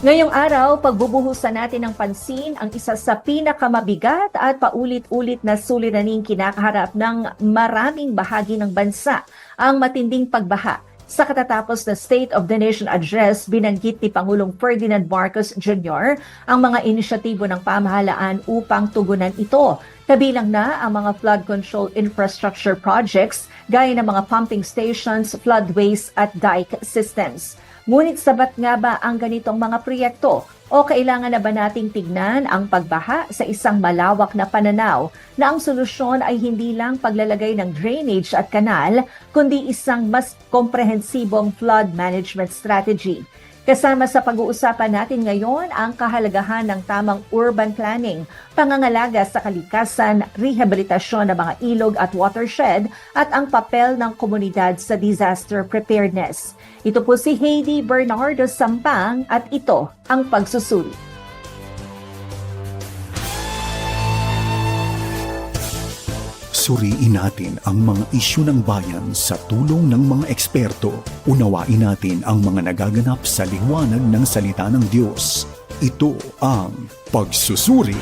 Ngayong araw, pagbubuhusan natin ng pansin ang isa sa pinakamabigat at paulit-ulit na suliraning kinakaharap ng maraming bahagi ng bansa, ang matinding pagbaha. Sa katatapos na State of the Nation Address, binanggit ni Pangulong Ferdinand Marcos Jr. ang mga inisyatibo ng pamahalaan upang tugunan ito. Kabilang na ang mga flood control infrastructure projects gaya ng mga pumping stations, floodways at dike systems. Ngunit sabat nga ba ang ganitong mga proyekto o kailangan na ba nating tignan ang pagbaha sa isang malawak na pananaw na ang solusyon ay hindi lang paglalagay ng drainage at kanal kundi isang mas komprehensibong flood management strategy. Kasama sa pag-uusapan natin ngayon ang kahalagahan ng tamang urban planning, pangangalaga sa kalikasan, rehabilitasyon ng mga ilog at watershed at ang papel ng komunidad sa disaster preparedness. Ito po si Heidi Bernardo Sampang at ito ang pagsusuri. Suriin natin ang mga isyu ng bayan sa tulong ng mga eksperto. Unawain natin ang mga nagaganap sa liwanag ng salita ng Diyos. Ito ang pagsusuri.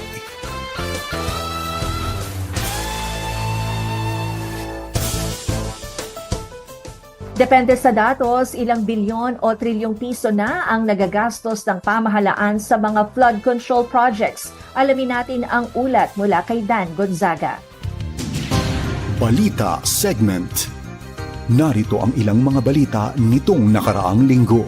Depende sa datos, ilang bilyon o trilyong piso na ang nagagastos ng pamahalaan sa mga flood control projects. Alamin natin ang ulat mula kay Dan Gonzaga. Balita Segment Narito ang ilang mga balita nitong nakaraang linggo.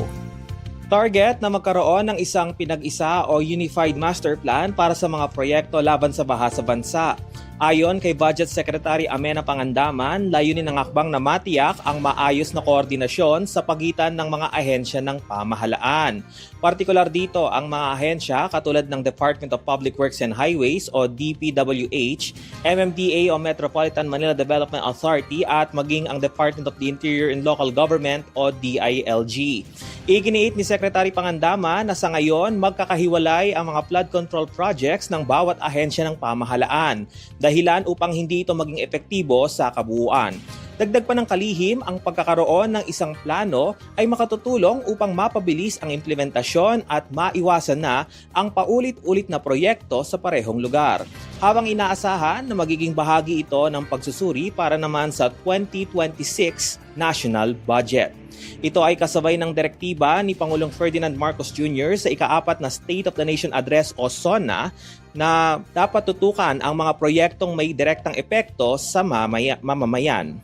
Target na magkaroon ng isang pinag-isa o Unified Master Plan para sa mga proyekto laban sa baha sa bansa. Ayon kay Budget Secretary Amena Pangandaman, layunin ng akbang na matiyak ang maayos na koordinasyon sa pagitan ng mga ahensya ng pamahalaan. Partikular dito ang mga ahensya katulad ng Department of Public Works and Highways o DPWH, MMDA o Metropolitan Manila Development Authority at maging ang Department of the Interior and Local Government o DILG. Iginiit ni Secretary Pangandama na sa ngayon magkakahiwalay ang mga flood control projects ng bawat ahensya ng pamahalaan dahilan upang hindi ito maging epektibo sa kabuuan. Dagdag pa ng kalihim, ang pagkakaroon ng isang plano ay makatutulong upang mapabilis ang implementasyon at maiwasan na ang paulit-ulit na proyekto sa parehong lugar. Habang inaasahan na magiging bahagi ito ng pagsusuri para naman sa 2026 national budget. Ito ay kasabay ng direktiba ni Pangulong Ferdinand Marcos Jr. sa ikaapat na State of the Nation Address o SONA na dapat tutukan ang mga proyektong may direktang epekto sa mamaya- mamamayan.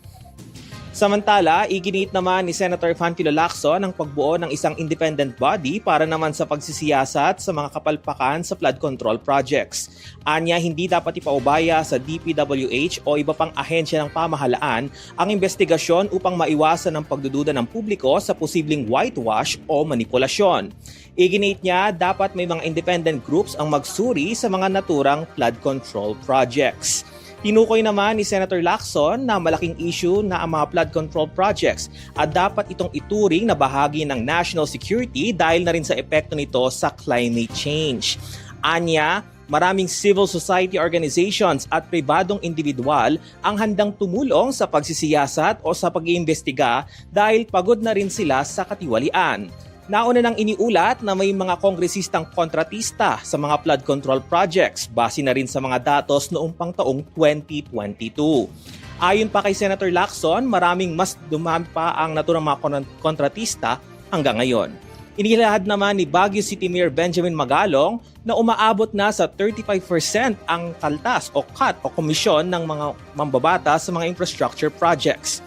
Samantala, iginiit naman ni Senator Fanfilo Lacson ang pagbuo ng isang independent body para naman sa pagsisiyasat sa mga kapalpakan sa flood control projects. Anya, hindi dapat ipaubaya sa DPWH o iba pang ahensya ng pamahalaan ang investigasyon upang maiwasan ang pagdududa ng publiko sa posibleng whitewash o manipulasyon. Iginiit niya, dapat may mga independent groups ang magsuri sa mga naturang flood control projects. Tinukoy naman ni Senator Lacson na malaking issue na ang mga flood control projects at dapat itong ituring na bahagi ng national security dahil na rin sa epekto nito sa climate change. Anya, maraming civil society organizations at pribadong individual ang handang tumulong sa pagsisiyasat o sa pag-iimbestiga dahil pagod na rin sila sa katiwalian. Nauna nang iniulat na may mga kongresistang kontratista sa mga flood control projects base na rin sa mga datos noong pang taong 2022. Ayon pa kay Senator Lacson, maraming mas dumami pa ang naturang mga kon- kontratista hanggang ngayon. Inilahad naman ni Baguio City Mayor Benjamin Magalong na umaabot na sa 35% ang kaltas o cut o komisyon ng mga mambabata sa mga infrastructure projects.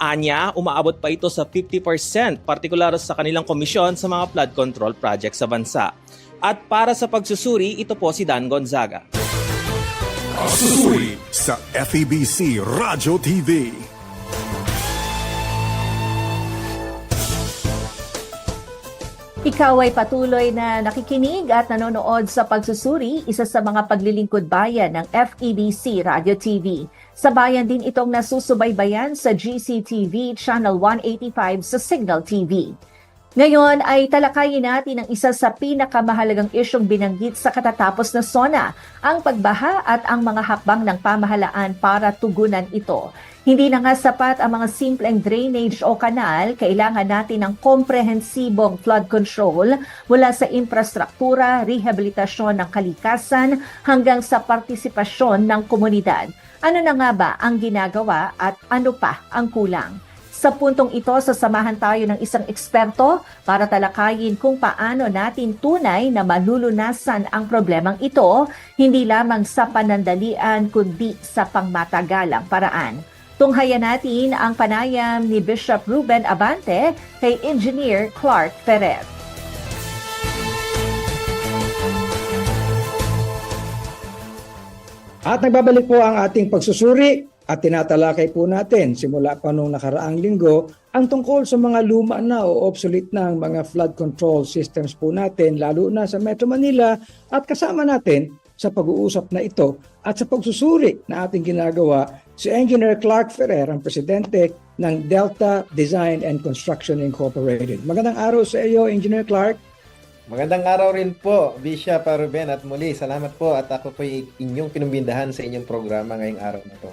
Anya, umaabot pa ito sa 50% partikular sa kanilang komisyon sa mga flood control projects sa bansa. At para sa pagsusuri, ito po si Dan Gonzaga. Susuri sa FEBC Radio TV. Ikaw ay patuloy na nakikinig at nanonood sa pagsusuri, isa sa mga paglilingkod bayan ng FEBC Radio TV. Sa bayan din itong nasusubaybayan sa GCTV Channel 185 sa Signal TV. Ngayon ay talakayin natin ang isa sa pinakamahalagang isyong binanggit sa katatapos na SONA, ang pagbaha at ang mga hakbang ng pamahalaan para tugunan ito. Hindi na nga sapat ang mga simpleng drainage o kanal, kailangan natin ng komprehensibong flood control mula sa infrastruktura, rehabilitasyon ng kalikasan hanggang sa partisipasyon ng komunidad. Ano na nga ba ang ginagawa at ano pa ang kulang? Sa puntong ito, sasamahan tayo ng isang eksperto para talakayin kung paano natin tunay na malulunasan ang problemang ito, hindi lamang sa panandalian kundi sa pangmatagalang paraan. Tunghayan natin ang panayam ni Bishop Ruben Abante kay Engineer Clark Ferrer. At nagbabalik po ang ating pagsusuri at tinatalakay po natin simula pa nung nakaraang linggo ang tungkol sa mga luma na o obsolete na ang mga flood control systems po natin lalo na sa Metro Manila at kasama natin sa pag-uusap na ito at sa pagsusuri na ating ginagawa si Engineer Clark Ferrer, ang presidente ng Delta Design and Construction Incorporated. Magandang araw sa iyo, Engineer Clark. Magandang araw rin po, Bishop Ruben at muli, salamat po at ako po inyong pinumbindahan sa inyong programa ngayong araw na to.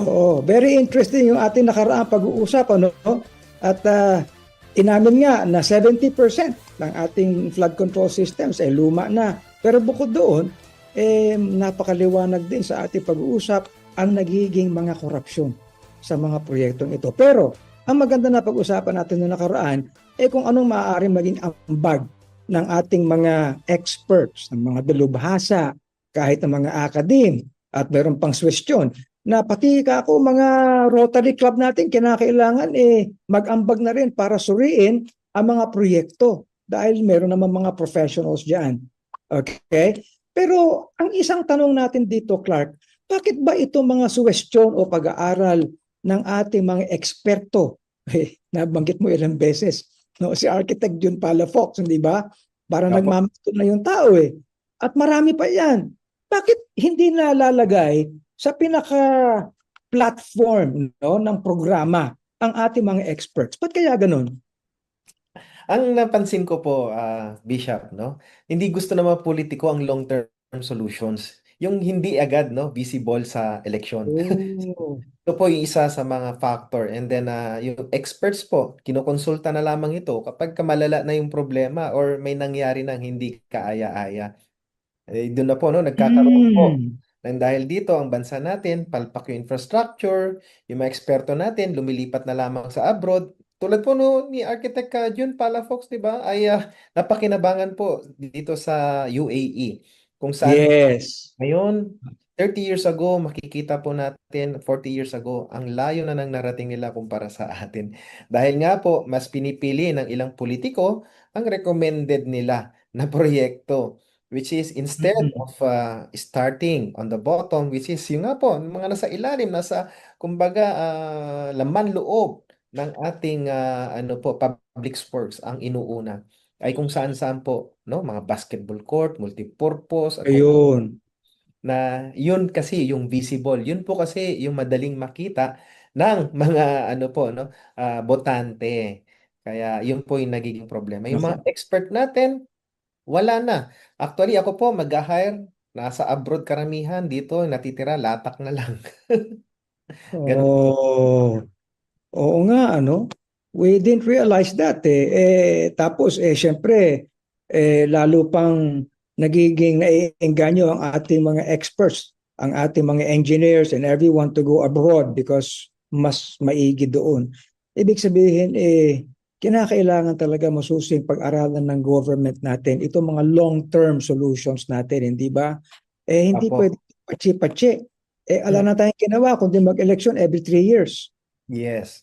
Oo, very interesting yung ating nakaraang pag-uusap ano. At ah, inamin nga na 70% ng ating flood control systems ay luma na. Pero bukod doon, eh napakaliwanag din sa ating pag-uusap ang nagiging mga korupsyon sa mga proyektong ito. Pero ang maganda na pag-usapan natin noong nakaraan eh kung anong maaaring maging ambag ng ating mga experts, ng mga dalubhasa, kahit ng mga akadim, at meron pang suwestyon na pati ka ako mga Rotary Club natin kinakailangan eh mag-ambag na rin para suriin ang mga proyekto dahil meron naman mga professionals diyan. Okay? Pero ang isang tanong natin dito Clark, bakit ba ito mga suwestyon o pag-aaral ng ating mga eksperto? Eh, nabanggit mo ilang beses. No, si Architect Jun Palafox, hindi ba? Para nagmamato na yung tao eh. At marami pa yan. Bakit hindi nalalagay sa pinaka platform no ng programa ang ating mga experts. Ba't kaya ganun? Ang napansin ko po, ah, Bishop, no, hindi gusto ng mga politiko ang long-term solutions. Yung hindi agad, no, visible sa eleksyon. Oh. Ito po yung isa sa mga factor. And then, ah, yung experts po, kinukonsulta na lamang ito kapag kamalala na yung problema or may nangyari nang hindi kaaya-aya. Eh, doon na po, no, nagkakaroon po Hmm. Nang dahil dito, ang bansa natin, palpak yung infrastructure, yung mga eksperto natin, lumilipat na lamang sa abroad. Tulad po no, ni Architect uh, Jun Palafox, di ba, ay ah, napakinabangan po dito sa UAE. Kung saan Yes. ngayon, 30 years ago, makikita po natin, 40 years ago, ang layo na nang narating nila kumpara sa atin. Dahil nga po, mas pinipili ng ilang politiko ang recommended nila na proyekto. Which is instead Mhm. of uh, starting on the bottom, which is yung nga po, mga nasa ilalim, nasa, kumbaga, ah, laman loob ng ating ah, ano po, public works ang inuuna ay kung saan-saan po, no? Mga basketball court, multipurpose, at kung Ayun. na yun kasi yung visible. Yun po kasi yung madaling makita ng mga ano po no ah, botante. Kaya yun po yung nagiging problema. Yung mga expert natin wala na. Actually ako po mag-hire nasa abroad karamihan dito natitira latak na lang. Ganun po. Oh. Oo nga, ano? We didn't realize that eh. eh tapos eh syempre eh lalo pang nagiging naiengganyo ang ating mga experts, ang ating mga engineers and everyone to go abroad because mas maigi doon. Ibig sabihin eh kinakailangan talaga masusing pag-aralan ng government natin itong mga long-term solutions natin, hindi ba? Eh hindi Apo. pwede patsi-patsi. Eh ala na tayong ginawa kundi mag-election every three years. Yes.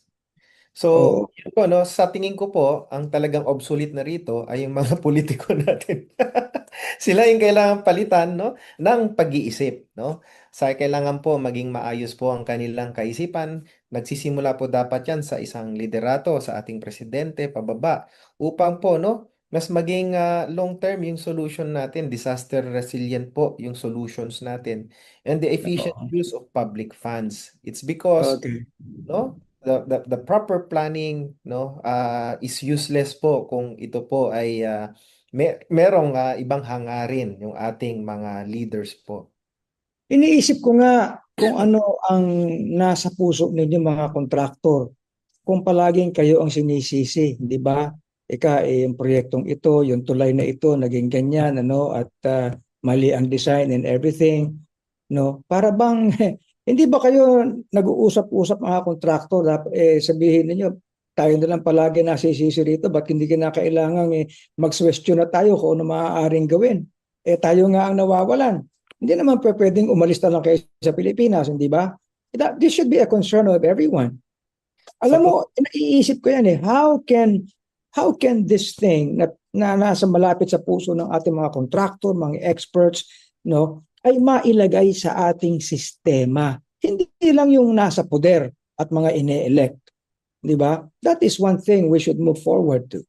So, Oo. yun po, no, sa tingin ko po, ang talagang obsolete na rito ay yung mga politiko natin. Sila yung kailangan palitan, no, ng pag-iisip, no? Sa kailangan po maging maayos po ang kanilang kaisipan. Nagsisimula po dapat yan sa isang liderato, sa ating presidente, pababa, upang po, no, mas maging ah, long-term yung solution natin, disaster resilient po yung solutions natin, and the efficient Oo. use of public funds. It's because Okay. No the, the the proper planning no ah, is useless po kung ito po ay ah, may merong ah, ibang hangarin yung ating mga leaders po Iniisip ko nga kung ano ang nasa puso ninyo mga kontraktor. Kung palaging kayo ang sinisisi, di ba? Ika, eh, yung proyektong ito, yung tulay na ito, naging ganyan, ano, at ah, mali ang design and everything. No? Para bang, hindi ba kayo nag-uusap-usap mga kontraktor, eh, sabihin ninyo, tayo na lang palagi nasisisi rito, ba't hindi kinakailangan eh, mag-question na tayo kung ano maaaring gawin? Eh, tayo nga ang nawawalan. Hindi naman pwedeng umalis na lang kayo sa Pilipinas, hindi ba? That, this should be a concern of everyone. Alam mo, naiisip ko yan eh, how can how can this thing na, na nasa malapit sa puso ng ating mga contractor, mga experts, no, ay mailagay sa ating sistema. Hindi lang yung nasa poder at mga ine-elect. Di ba? That is one thing we should move forward to.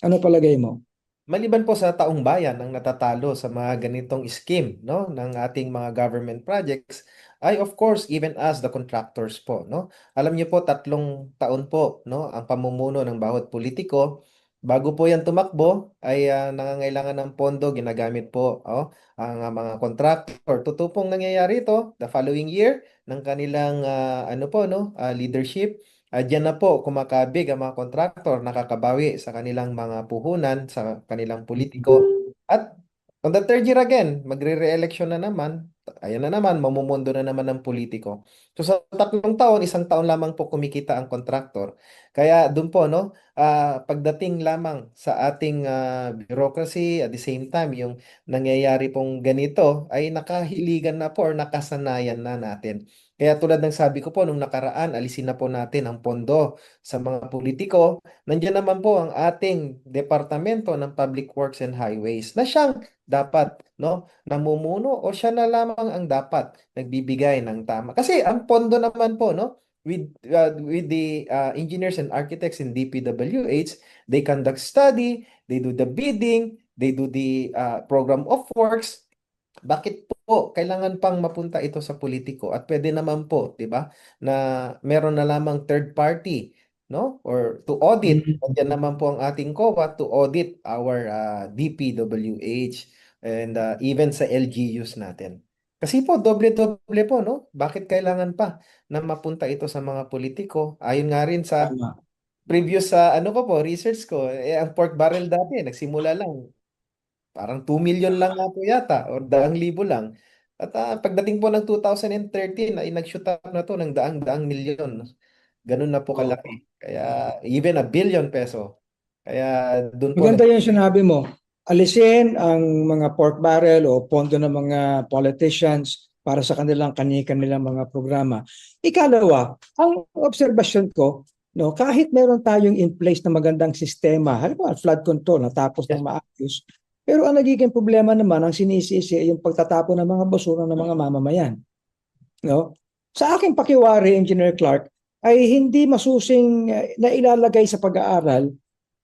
Ano palagay mo? Maliban po sa taong bayan ang natatalo sa mga ganitong scheme no ng ating mga government projects ay of course even us the contractors po no. Alam niyo po tatlong taon po no ang pamumuno ng bawat politiko bago po yan tumakbo ay ah, nangangailangan ng pondo ginagamit po oh, ang ah, mga contractor. Totoo pong nangyayari ito the following year ng kanilang ah, ano po no ah, leadership Ah, diyan na po kumakabig ang mga kontraktor, nakakabawi sa kanilang mga puhunan, sa kanilang politiko. At on the third year again, magre-re-election na naman. Ayan na naman, mamumundo na naman ng politiko. So sa tatlong taon, isang taon lamang po kumikita ang kontraktor. Kaya doon po, no, ah, pagdating lamang sa ating ah, bureaucracy, at the same time, yung nangyayari pong ganito, ay nakahiligan na po or nakasanayan na natin. Kaya tulad ng sabi ko po nung nakaraan, alisin na po natin ang pondo sa mga politiko. Nandiyan naman po ang ating Departamento ng Public Works and Highways na siyang dapat no namumuno o siya na lamang ang dapat nagbibigay ng tama. Kasi ang pondo naman po no with uh, with the uh, engineers and architects in DPWH, they conduct study, they do the bidding, they do the uh, program of works, bakit po kailangan pang mapunta ito sa politiko at pwede naman po, 'di ba? Na meron na lamang third party, no? Or to audit. Mm. Nandiyan naman po ang ating COA to audit our ah, DPWH and ah, even sa LGUs natin. Kasi po doble-doble po, no? Bakit kailangan pa na mapunta ito sa mga politiko? Ayon nga rin sa previous sa ano ko po, research ko, eh, ang pork barrel dati nagsimula lang Parang 2 million lang nga po yata or daang libo lang. At ah, pagdating po ng 2013 ay nag-shoot up na to ng daang-daang milyon. Ganun na po kalaki. Kaya even a billion peso. Kaya doon po Maganda yung sinabi mo. Alisin ang mga pork barrel o pondo ng mga politicians para sa kanilang kani-kanilang mga programa. Ikalawa, ang obserbasyon ko, no, kahit meron tayong in place na magandang sistema, halimbawa flood control, natapos ng maayos, pero ang nagiging problema naman, ang sinisisi ay yung pagtatapon ng mga basura ng mga mamamayan. No? Sa aking pakiwari, Engineer Clark, ay hindi masusing eh, na ilalagay sa pag-aaral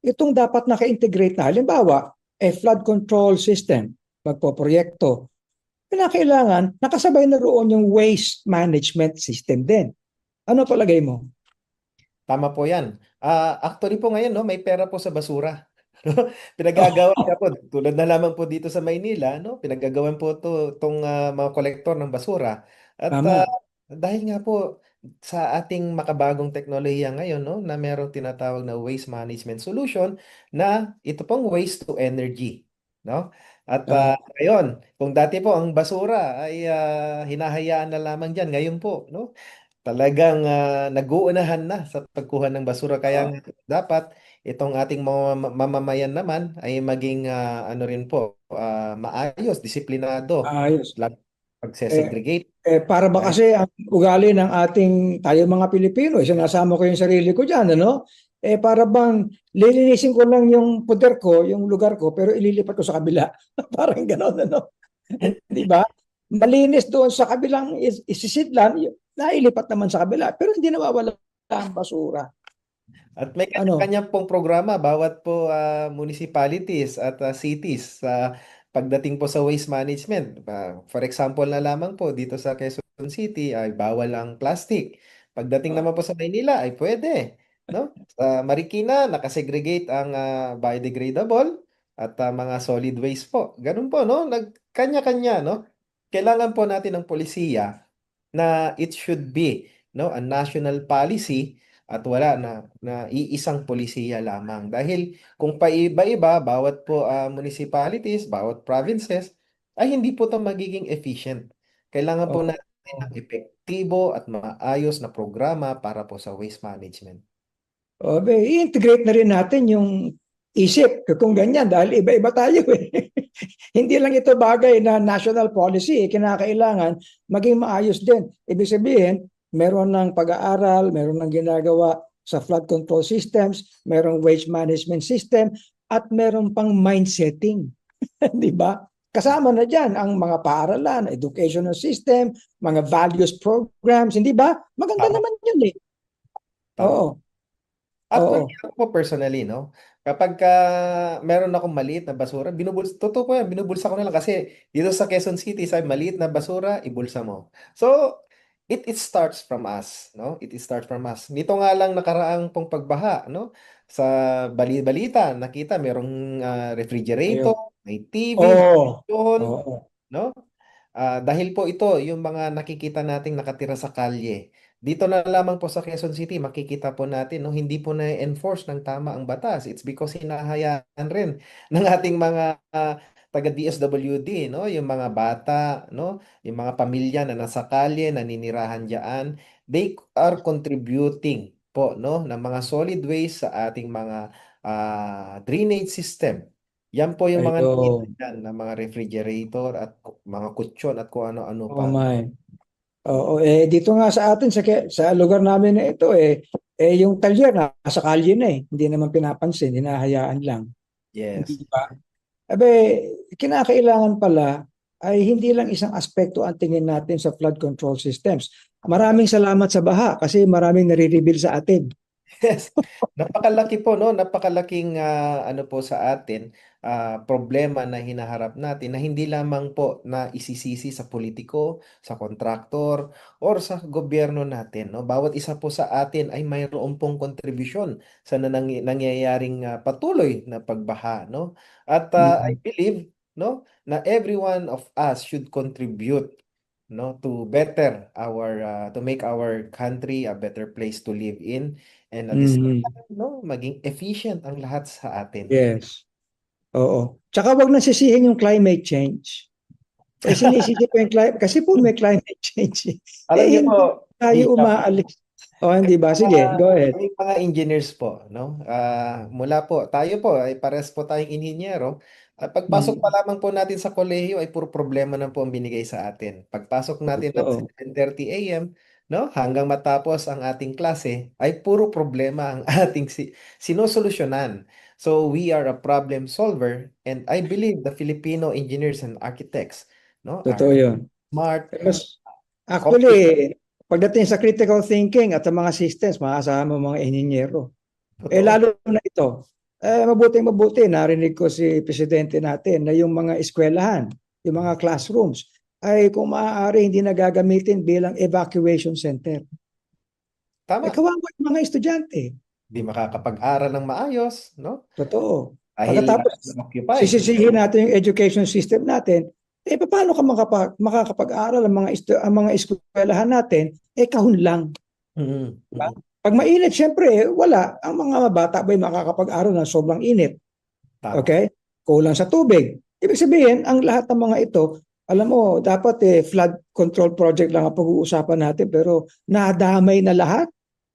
itong dapat naka-integrate na. Halimbawa, a flood control system, pagpoproyekto. Kailangan, nakasabay na roon yung waste management system din. Ano palagay mo? Tama po yan. Ah, actually po ngayon, no, may pera po sa basura. Pinagagawa niya po, tulad na lamang po dito sa Maynila, no, pinagagawan po to, tong ah, mga kolektor ng basura. At Tama. ah, dahil nga po sa ating makabagong teknolohiya ngayon, no, na merong tinatawag na waste management solution na ito pong waste to energy, no? At Tama. ah, ngayon, kung dati po ang basura ay ah, hinahayaan na lamang diyan, ngayon po, no? Talagang ah, nag-uunahan na sa pagkuha ng basura kaya nga dapat itong ating mamamayan naman ay maging ah, ano rin po ah, maayos, disiplinado, Ayos. lalo pagse-segregate. Eh, para ba kasi ang ugali ng ating tayo mga Pilipino, eh, sinasama ko yung sarili ko dyan, ano? Eh, para bang lilinisin ko lang yung poder ko, yung lugar ko, pero ililipat ko sa kabila. Parang gano'n, ano? Di ba? Malinis doon sa kabilang is- isisidlan, nailipat naman sa kabila, pero hindi nawawala ang basura. At may Ano? kanya pong programa bawat po ah, municipalities at ah, cities sa pagdating po sa waste management. Ah, for example na lamang po dito sa Quezon City ay bawal ang plastic. Pagdating naman po sa Maynila ay pwede, no? Sa Marikina nakasegregate ang ah, biodegradable at ah, mga solid waste po. Ganun po, no? Nagkanya-kanya, no? Kailangan po natin ng polisiya na it should be no a national policy at wala na na iisang polisiya lamang dahil kung paiba-iba bawat po ah, municipalities, bawat provinces ay hindi po 'to magiging efficient. Kailangan po Oo. natin ng epektibo at maayos na programa para po sa waste management. O, be, i-integrate na rin natin yung isip kung ganyan dahil iba-iba tayo eh. Hindi lang ito bagay na national policy, eh, kinakailangan maging maayos din. Ibig sabihin, meron ng pag-aaral, meron ng ginagawa sa flood control systems, merong waste management system, at meron pang mindsetting. Di ba? Kasama na dyan ang mga paaralan, educational system, mga values programs, hindi ba? Maganda Tama. naman yun eh. Tama. Oo. Actually, Oo. ako po personally, no? Kapag ka meron akong maliit na basura, binubulsa, totoo po yan, binubulsa ko na lang kasi dito sa Quezon City, sabi, maliit na basura, ibulsa mo. So, it it starts from us, no? It, it starts from us. Nito nga lang nakaraang pong pagbaha, no? Sa bali-balita, nakita merong ah, refrigerator, may TV, Oo. telebisyon, Oo. no? Ah, dahil po ito, yung mga nakikita nating nakatira sa kalye. Dito na lamang po sa Quezon City, makikita po natin, no, hindi po na-enforce ng tama ang batas. It's because hinahayaan rin ng ating mga ah, taga DSWD, no, yung mga bata, no, yung mga pamilya na nasa kalye, naninirahan diyan, they are contributing po, no, ng mga solid waste sa ating mga ah, drainage system. Yan po yung mga Ayun. nakita dyan, ng mga refrigerator at mga kutsyon at kung ano-ano Oh pa. my. Oo, eh dito nga sa atin sa sa lugar namin na ito eh eh yung talyer na sa kalye na eh. Hindi naman pinapansin, hinahayaan lang. Yes. Hindi ba? Abe, kinakailangan pala ay hindi lang isang aspekto ang tingin natin sa flood control systems. Maraming salamat sa baha kasi maraming nare-reveal sa atin. Yes. Napakalaki po, no? Napakalaking ah, ano po sa atin, ah, problema na hinaharap natin na hindi lamang po na isisisi sa politiko, sa kontraktor, or sa gobyerno natin, no? Bawat isa po sa atin ay mayroon pong kontribusyon sa nanang- nangyayaring ah, patuloy na pagbaha, no? At ah, I believe, no, na every one of us should contribute no to better our uh, to make our country a better place to live in and at the same Mhm. time no maging efficient ang lahat sa atin Yes. Oo. Tsaka wag nang sisihin yung climate change. Eh sinisisi pa yung climate kasi po may climate change. alam Eh, niyo po Tayo umaalis. O hindi ba? Sige, mga- go ahead. may mga engineers po no Ah, mula po tayo po ay pares po tayong inhinyero at pagpasok Mm. pa lamang po natin sa kolehiyo ay puro problema na po ang binigay sa atin pagpasok natin Totoo. 7:30 AM no hanggang matapos ang ating klase ay puro problema ang ating si sinusolusyonan so we are a problem solver and I believe the Filipino engineers and architects no Totoo are yun. smart Mas, actually, pagdating sa critical thinking at sa mga systems, maasahan mo mga inhinyero. Eh Totoo. lalo na ito, eh, mabuting mabuti, narinig ko si presidente natin na yung mga eskwelahan, yung mga classrooms, ay kung maaari hindi nagagamitin bilang evacuation center. tama Eh kawawa yung mga estudyante. Di makakapag-aral ng maayos no Totoo. dahil Pagkatapos, Sisisihin natin yung education system natin. Eh paano ka makapag, makakapag-aral ang mga estu- ang mga eskwelahan natin? Eh kahon lang. Mhm. Diba? Pag mainit, syempre, eh, wala. Ang mga bata ba makakapag-aral ng sobrang init? Tama. Okay? Kulang sa tubig. Ibig sabihin, ang lahat ng mga ito, alam mo, dapat eh, flood control project lang ang pag-uusapan natin, pero nadamay na lahat.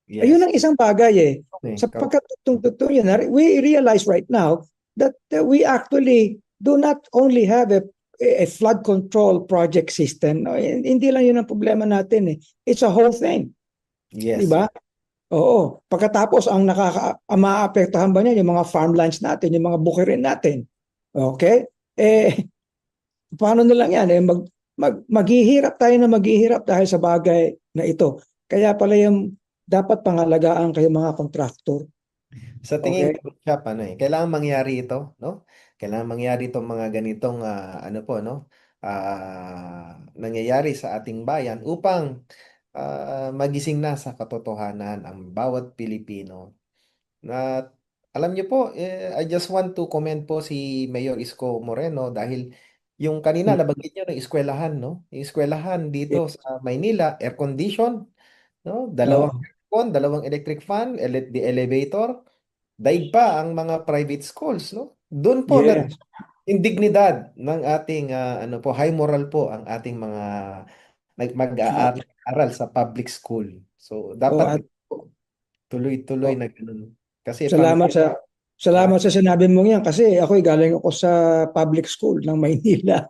Yes. Ayun ang isang bagay eh. Okay. Sapagkat tutong yun, we realize right now that uh, we actually do not only have a, a flood control project system. No, Hindi lang yun ang problema natin eh. It's a whole thing. Yes. Di ba? Oo. Pagkatapos, ang, nakaka, ang maaapektuhan ba niyan, yung mga farmlands natin, yung mga bukirin natin. Okay? Eh, paano na lang yan? Eh, mag, mag, maghihirap tayo na maghihirap dahil sa bagay na ito. Kaya pala yung dapat pangalagaan kayo mga kontraktor. Sa tingin Okay. ko, Chap, ano eh, kailangan mangyari ito, no? Kailangan mangyari itong mga ganitong ah, ano po, no? Ah, nangyayari sa ating bayan upang ah, magising na sa katotohanan ang bawat Pilipino. Na alam niyo po, eh, I just want to comment po si Mayor Isko Moreno dahil Yung kanina Hmm. nabanggit niyo ng eskwelahan, no? Yung eskwelahan dito sa Maynila, air condition, no? Dalawang Oo. Aircon, dalawang electric fan, ele- the elevator. Daig pa ang mga private schools, no? Doon po na Yes. yung dignidad ng ating ah, ano po, high moral po ang ating mga mag-aaral sa public school. So Oh, dapat at tuloy-tuloy Oh. na ganun. Kasi salamat pag sa salamat sa sinabi mong yan kasi ako'y galing ako sa public school ng Maynila.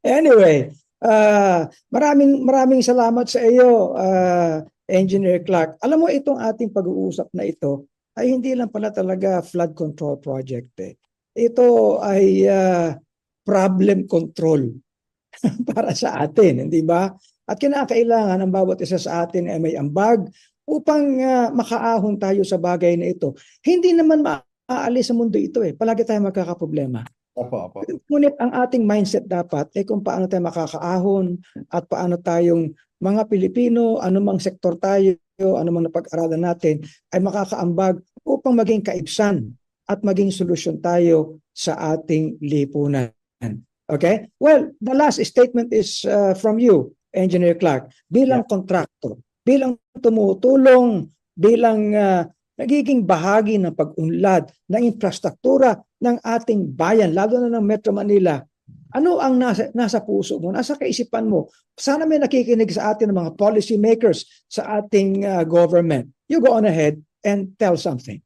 Anyway, ah maraming maraming salamat sa iyo, ah, Engineer Clark. Alam mo itong ating pag-uusap na ito ay hindi lang pala talaga flood control project eh. Ito ay ah, problem control para sa atin, hindi ba? At kinakailangan ng bawat isa sa atin ay may ambag upang ah, makaahon tayo sa bagay na ito. Hindi naman maaalis sa mundo ito eh. Palagi tayo magkakaproblema. Opo, opo. Ngunit ang ating mindset dapat ay kung paano tayo makakaahon at paano tayong mga Pilipino, anumang sektor tayo, anumang napag-aralan natin, ay makakaambag upang maging kaibsan at maging solusyon tayo sa ating lipunan. Okay? Well, the last statement is uh, from you, Engineer Clark. Bilang contractor, bilang tumutulong, bilang uh, nagiging bahagi ng pag-unlad ng infrastruktura ng ating bayan, lalo na ng Metro Manila, ano ang nasa, nasa puso mo, nasa kaisipan mo? Sana may nakikinig sa atin ng mga policy makers sa ating uh, government. You go on ahead and tell something.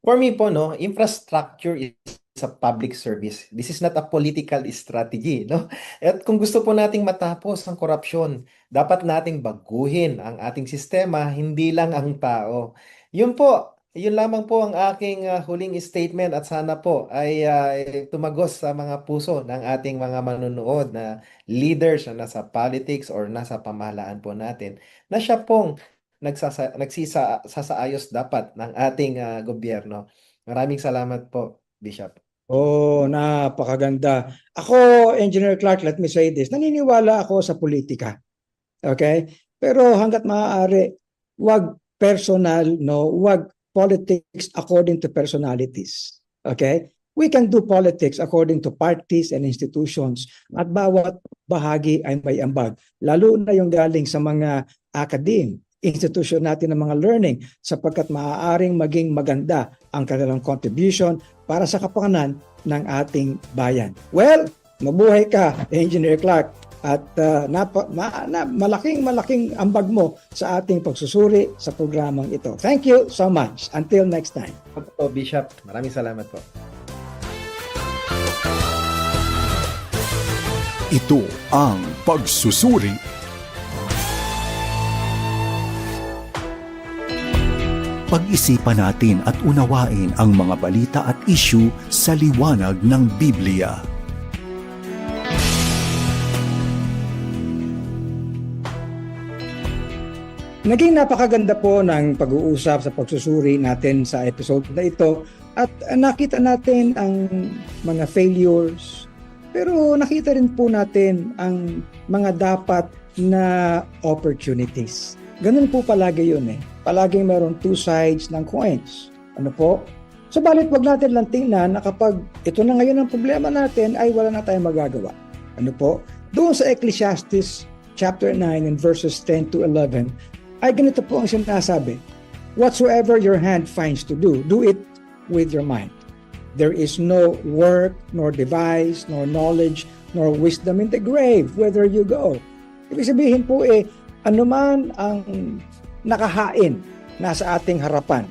For me po, no, infrastructure is a public service. This is not a political strategy, no? At kung gusto po nating matapos ang korupsyon, dapat nating baguhin ang ating sistema, hindi lang ang tao. Yun po, yun lamang po ang aking ah, huling statement at sana po ay ah, tumagos sa mga puso ng ating mga manonood na leaders na nasa politics or nasa pamahalaan po natin na siya pong nagsasa, nagsisa, sasaayos dapat ng ating ah, gobyerno. Maraming salamat po, Bishop. Oh, napakaganda. Ako, Engineer Clark, let me say this. Naniniwala ako sa politika. Okay? Pero hanggat maaari, wag personal, no? Wag politics according to personalities. Okay? We can do politics according to parties and institutions at bawat bahagi ay may ambag. Lalo na yung galing sa mga academe, institution natin ng mga learning sapagkat maaaring maging maganda ang kanilang contribution para sa kapakanan ng ating bayan. Well, mabuhay ka, Engineer Clark, at uh, napa, ma, na, malaking malaking ambag mo sa ating pagsusuri sa programang ito. Thank you so much. Until next time. Po, Bishop. Maraming salamat po. Ito ang pagsusuri. Pag-isipan natin at unawain ang mga balita at issue sa liwanag ng Biblia. Naging napakaganda po ng pag-uusap sa pagsusuri natin sa episode na ito at nakita natin ang mga failures pero nakita rin po natin ang mga dapat na opportunities. Ganun po palagi yun eh. Palaging meron two sides ng coins. Ano po? Subalit wag natin lang tingnan na kapag ito na ngayon ang problema natin ay wala na tayong magagawa. Ano po? Doon sa Ecclesiastes chapter 9 and verses 10 to 11 ay ganito po ang sinasabi. Whatsoever your hand finds to do, do it with your mind. There is no work, nor device, nor knowledge, nor wisdom in the grave, whither you go. Ibig sabihin po eh, anuman ang nakahain nasa ating harapan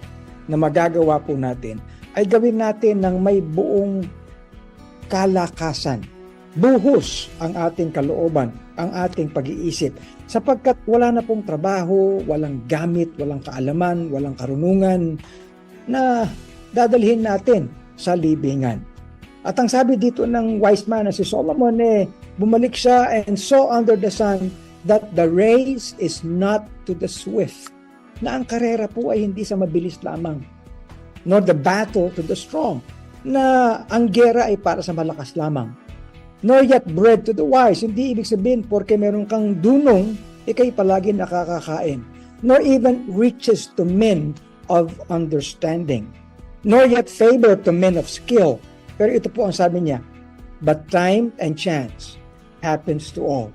na magagawa po natin, ay gawin natin ng may buong kalakasan. Buhos ang ating kalooban, ang ating pag-iisip. Sapagkat wala na pong trabaho, walang gamit, walang kaalaman, walang karunungan na dadalhin natin sa libingan. At ang sabi dito ng wise man na si Solomon eh, bumalik siya and saw under the sun that the race is not to the swift. Na ang karera po ay hindi sa mabilis lamang. Nor the battle to the strong. Na ang gera ay para sa malakas lamang. Nor yet bread to the wise. Hindi ibig sabihin porque meron kang dunong, ikay palagi nakakakain. Nor even riches to men of understanding nor yet favor to men of skill. Pero ito po ang sabi niya, But time and chance happens to all.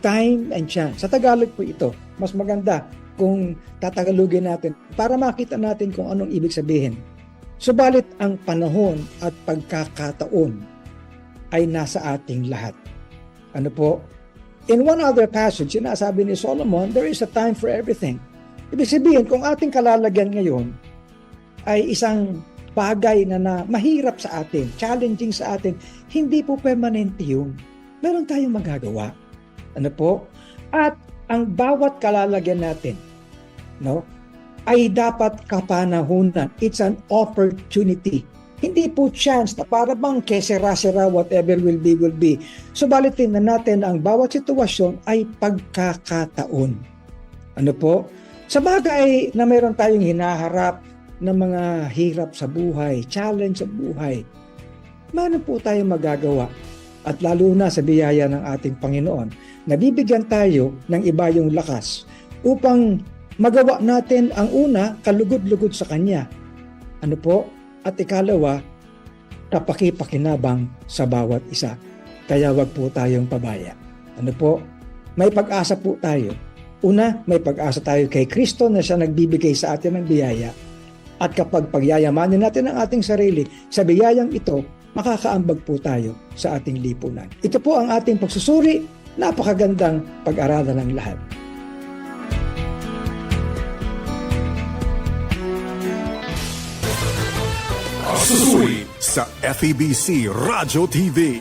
Time and chance. Sa Tagalog po ito. Mas maganda kung tatagalogin natin para makita natin kung anong ibig sabihin. Subalit ang panahon at pagkakataon ay nasa ating lahat. Ano po? In one other passage, sinasabi ni Solomon, there is a time for everything. Ibig sabihin, kung ating kalalagyan ngayon ay isang bagay na, na mahirap sa atin, challenging sa atin, hindi po permanente yun. Meron tayong magagawa. Ano po? At ang bawat kalalagyan natin, no, ay dapat kapanahunan. It's an opportunity. Hindi po chance na para bang kesera-sera whatever will be, will be. Subalit tingnan natin ang bawat sitwasyon ay pagkakataon. Ano po? Sa bagay na meron tayong hinaharap ng mga hirap sa buhay, challenge sa buhay, meron po tayong magagawa. At lalo na sa biyaya ng ating Panginoon, nabibigyan tayo ng iba yung lakas upang magawa natin ang una, kalugod-lugod sa Kanya. Ano po? At ikalawa, kapakipakinabang sa bawat isa. Kaya wag po tayong pabaya. Ano po? May pag-asa po tayo. Una, may pag-asa tayo kay Kristo na siya nagbibigay sa atin ng biyaya. At kapag pagyayamanin natin ang ating sarili sa biyayang ito, makakaambag po tayo sa ating lipunan. Ito po ang ating pagsusuri. Napakagandang pag-aralan ng lahat. Pagsusuri sa FEBC Radio TV.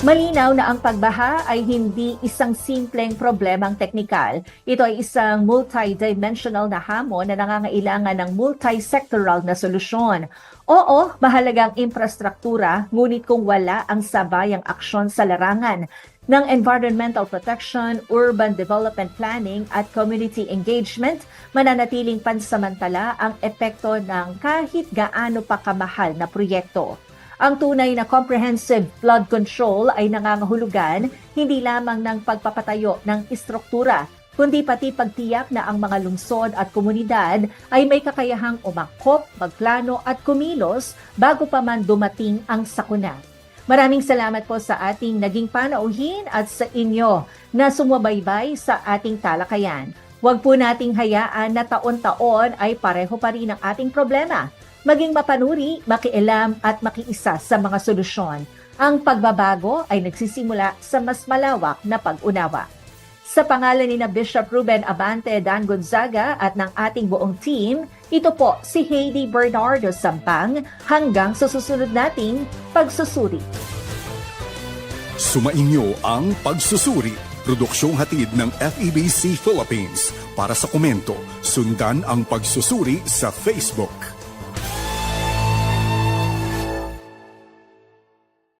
Malinaw na ang pagbaha ay hindi isang simpleng problemang teknikal. Ito ay isang multidimensional na hamon na nangangailangan ng multisectoral na solusyon. Oo, mahalagang infrastruktura, ngunit kung wala ang sabayang aksyon sa larangan ng environmental protection, urban development planning at community engagement, mananatiling pansamantala ang epekto ng kahit gaano pa kamahal na proyekto. Ang tunay na comprehensive flood control ay nangangahulugan hindi lamang ng pagpapatayo ng istruktura, kundi pati pagtiyak na ang mga lungsod at komunidad ay may kakayahang umangkop, magplano at kumilos bago pa man dumating ang sakuna. Maraming salamat po sa ating naging panauhin at sa inyo na sumubaybay sa ating talakayan. Huwag po nating hayaan na taon-taon ay pareho pa rin ang ating problema maging mapanuri, makialam at makiisa sa mga solusyon. Ang pagbabago ay nagsisimula sa mas malawak na pag-unawa. Sa pangalan ni na Bishop Ruben Abante Dan Gonzaga at ng ating buong team, ito po si Heidi Bernardo Sampang hanggang sa susunod nating pagsusuri. Sumainyo ang Pagsusuri, produksyong hatid ng FEBC Philippines. Para sa komento, sundan ang Pagsusuri sa Facebook.